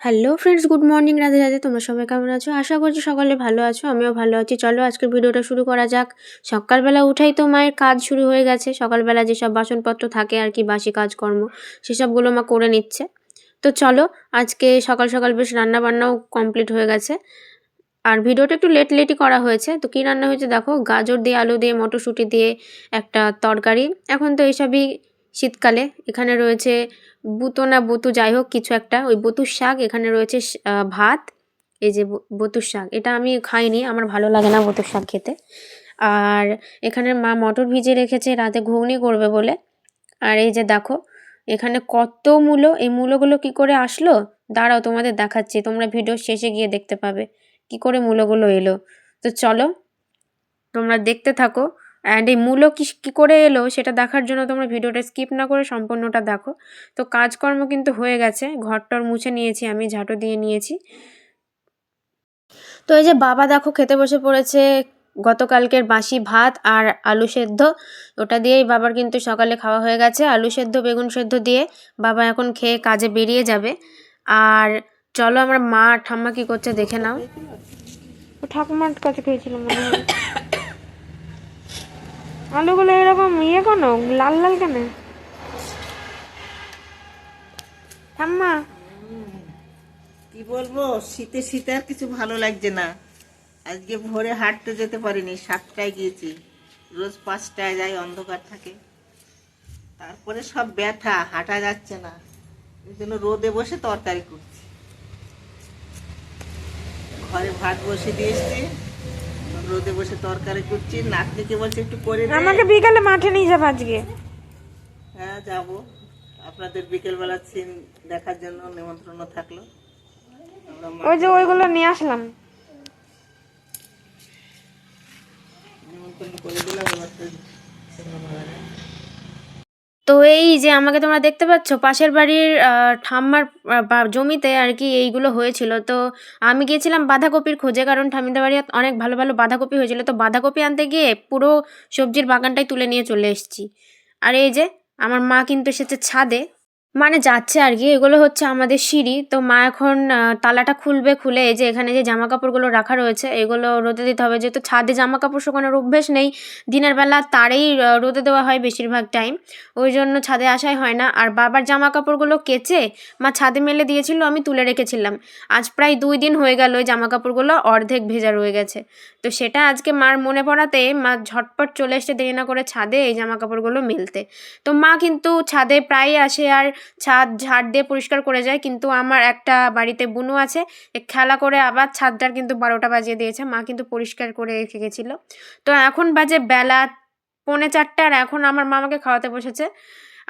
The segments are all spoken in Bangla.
Hello friends good morning Radhe Radhe, তোমরা সবাই কেমন আছো? আশা করছি সকালে ভালো আছো, আমিও ভালো আছি। চলো আজকের ভিডিওটা শুরু করা যাক। সকালবেলা উঠাই তো মায়ের কাজ শুরু হয়ে গেছে। সকালবেলা যেসব বাসনপত্র থাকে আর কি, বাসি কাজকর্ম সেসবগুলো মা করে নিচ্ছে। তো চলো, আজকে সকাল সকাল বেশ রান্না বান্নাও কমপ্লিট হয়ে গেছে। আর ভিডিওটা একটু লেট লেটই করা হয়েছে। তো কী রান্না হয়েছে দেখো, গাজর দিয়ে, আলু দিয়ে, মটরশুঁটি দিয়ে একটা তরকারি। এখন তো এইসবই শীতকালে এখানে রয়েছে বুতো না বুতু, যাই হোক, কিছু একটা। ওই বতুর শাক, এখানে রয়েছে ভাত। এই যে বতুর শাক, এটা আমি খাইনি, আমার ভালো লাগে না বতুর শাক খেতে। আর এখানে মা মটর ভিজিয়ে রেখেছে, রাতে ঘুগনি করবে বলে। আর এই যে দেখো, এখানে কত মূলো, এই মূলোগুলো কি করে আসলো? দাঁড়াও, তোমাদের দেখাচ্ছি, তোমরা ভিডিও শেষে গিয়ে দেখতে পাবে। কি করে মূলোগুলো এলো? তো চলো, তোমরা দেখতে থাকো। অ্যান্ড এই মূলো কী কী করে এলো সেটা দেখার জন্য তোমরা ভিডিওটা স্কিপ না করে সম্পূর্ণটা দেখো। তো কাজকর্ম কিন্তু হয়ে গেছে, ঘরটর মুছে নিয়েছি আমি, ঝাঁটো দিয়ে নিয়েছি। তো এই যে বাবা দেখো খেতে বসে পড়েছে, গতকালকের বাসি ভাত আর আলু সেদ্ধ, ওটা দিয়েই বাবার কিন্তু সকালে খাওয়া হয়ে গেছে। আলু সেদ্ধ, বেগুন সেদ্ধ দিয়ে বাবা এখন খেয়ে কাজে বেরিয়ে যাবে। আর চলো আমার মা ঠাম্মা কি করছে দেখে নাও। ঠাকুমার কাছে খেয়েছিলাম মনে হয়। আলুগুলো এরকম ইয়ে কেন? লাল লাল কেন? ঠাম্মা। কি বলব, শীতে শীতে আর কিছু ভালো লাগছে না। আজকে ভোরে হাঁটতে যেতে পারিনি, সাতটায় গিয়েছি। রোজ পাঁচটায় যাই অন্ধকার থাকে। তারপরে সব ব্যথা, হাঁটা যাচ্ছে না। এই জন্য রোদে বসে তরকারি করছি। ঘরে ভাত বসে দিয়েছি। রোদে বসে তরকারি করছি নাতনিকে বলছে একটু করে। আমাকে বিকালে মাঠে নিয়ে যাব আজকে। হ্যাঁ যাব। আপনাদের বিকেলবেলার সিন দেখার জন্য নিমন্ত্রণ থাকল। ওই যে ওইগুলো নিয়ে আসলাম। নিমন্ত্রণ করে দিলাম তো এই যে আমাকে তোমরা দেখতে পাচ্ছ, পাশের বাড়ির ঠাম্মার জমিতে আর কি এইগুলো হয়েছিল। তো আমি গিয়েছিলাম বাঁধাকপির খোঁজে, কারণ ঠামিদা বাড়ি অনেক ভালো ভালো বাঁধাকপি হয়েছিল। তো বাঁধাকপি আনতে গিয়ে পুরো সবজির বাগানটাই তুলে নিয়ে চলে এসেছি। আর এই যে, আমার মা কিন্তু এসেছে ছাদে। মানে যাচ্ছে আর কি। এগুলো হচ্ছে আমাদের সিঁড়ি। তো মা এখন তালাটা খুলবে, খুলে এই যে এখানে যে জামা কাপড়গুলো রাখা রয়েছে, এগুলো রোদে দিতে হবে। যেহেতু ছাদে জামা কাপড় শুকানোর অভ্যেস নেই, দিনের বেলা তারেই রোদে দেওয়া হয় বেশিরভাগ টাইম। ওই জন্য ছাদে আসাই হয় না। আর বাবার জামা কাপড়গুলো কেচে মা ছাদে মেলে দিয়েছিল, আমি তুলে রেখেছিলাম। আজ প্রায় দুই দিন হয়ে গেল ওই জামা কাপড়গুলো অর্ধেক ভেজা রয়ে গেছে। তো সেটা আজকে মার মনে পড়াতে মা ঝটপট চলে এসে দেরি না করে ছাদে এই জামা কাপড়গুলো মেলতে। তো মা কিন্তু ছাদে প্রায় আসে আর ছাদ ঝাড় দিয়ে পরিষ্কার করে যায়, কিন্তু আমার একটা বাড়িতে বুনু আছে খেলা করে আবার ছাদটার কিন্তু বারোটা বাজিয়ে দিয়েছে, মা কিন্তু পরিষ্কার করে রেখে গেছিল। তো এখন বাজে বেলা পৌনে চারটে আর এখন আমার মা আমাকে খাওয়াতে বসেছে।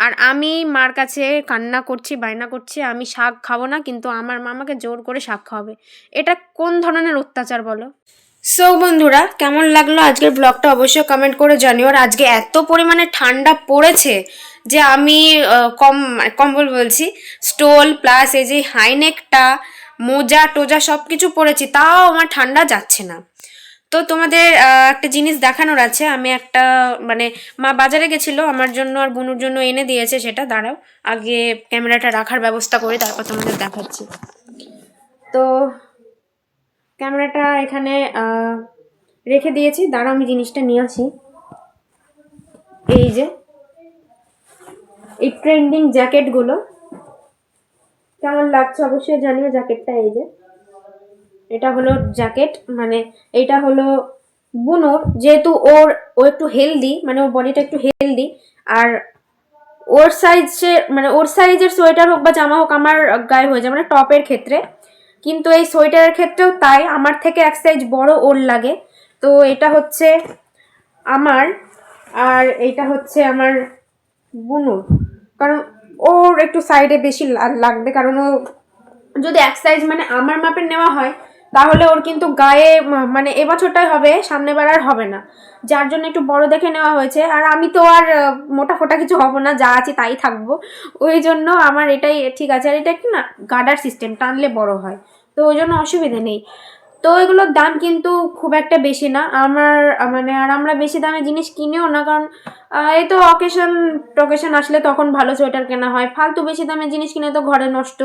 আর আমি মার কাছে কান্না করছি, বায়না করছি, আমি শাক খাব না, কিন্তু আমার মা আমাকে জোর করে শাক খাওয়াবে। এটা কোন ধরনের অত্যাচার বলো? সো বন্ধুরা, কেমন লাগল আজকের ব্লগটা অবশ্যই কমেন্ট করে জানিও। আর আজকে এত পরিমাণে ঠান্ডা পড়েছে যে আমি কম কম্বল বলছি, স্টোল প্লাস এই যে হাইনেকটা, মোজা টোজা সব কিছু পরেছি, তাও আমার ঠান্ডা যাচ্ছে না। তো তোমাদের একটা জিনিস দেখানোর আছে। আমি একটা মানে মা বাজারে গেছিল, আমার জন্য আর বুনুর জন্য এনে দিয়েছে সেটা, দাঁড়াও, আগে ক্যামেরাটা রাখার ব্যবস্থা করে তারপর তোমাদের দেখাচ্ছি। তো ক্যামেরাটা এখানে রেখে দিয়েছি। দাঁড়াও, আমি জিনিসটা নিয়ে আসি। এই যে, এই ট্রেন্ডিং জ্যাকেটগুলো কেমন লাগছে? অবশ্যই জানিও জ্যাকেটটা এই যে। এটা হলো জ্যাকেট মানে এটা হলো বুনোর যেহেতু ওর, ও একটু হেলদি মানে ওর বডিটা একটু হেলদি আর ওর সাইজে মানে ওর সাইজের সোয়েটার হোক বা জামা হোক, আমার গায়ে হয়ে যায়। মানে টপের ক্ষেত্রে। কিন্তু এই সোয়েটারের ক্ষেত্রেও তাই, আমার থেকে এক সাইজ বড় ওর লাগে। তো এটা হচ্ছে আমার, আর এটা হচ্ছে আমার বুনুর। কারণ ওর একটু সাইডে বেশি লাগবে, কারণ ও যদি এক সাইজ মানে আমার মাপের নেওয়া হয় তাহলে ওর কিন্তু গায়ে মানে এবছরটাই হবে সামনে বার আর হবে না। যার জন্য একটু বড় দেখে নেওয়া হয়েছে। আর আমি তো আর মোটা ফোটা কিছু হব না, যা আছে তাই থাকব। ওই জন্য আমার এটাই ঠিক আছে। আর এটা একটু না গার্ডার সিস্টেম টানলে বড় হয়। তো ওই জন্য অসুবিধে নেই। তো এগুলোর দাম কিন্তু খুব একটা বেশি না। আমার মানে আর আমরা বেশি দামে জিনিস কিনেও না, কারণ এই তো অকেশন টকেশন আসলে তখন ভালো সোয়েটার কেনা হয়। ফালতু বেশি দামে জিনিস কিনে তো ঘরে নষ্ট।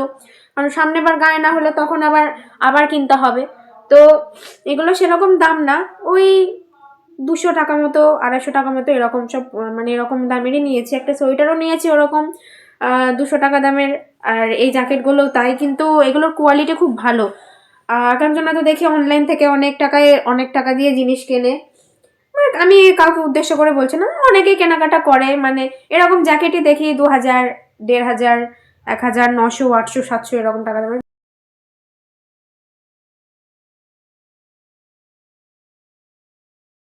কারণ সামনে বার গায়ে না হলে তখন আবার আবার কিনতে হবে। তো এগুলো সেরকম দাম না। ওই দুশো টাকা মতো, আড়াইশো টাকা মতো এরকম সব মানে এরকম দামেরই নিয়েছি। একটা সোয়েটারও নিয়েছি ওরকম দুশো টাকা দামের। আর এই জ্যাকেটগুলো তাই, কিন্তু এগুলোর কোয়ালিটি খুব ভালো। কারণ তো দেখি অনলাইন থেকে অনেক টাকায়, অনেক টাকা দিয়ে জিনিস কেনে। আমি কাউকে উদ্দেশ্য করে বলছি না, অনেকেই কেনাকাটা করে। মানে এরকম জ্যাকেটই দেখি দু হাজার, দেড় হাজার, এক হাজার নশো আটশো, সাতশো এরকম টাকা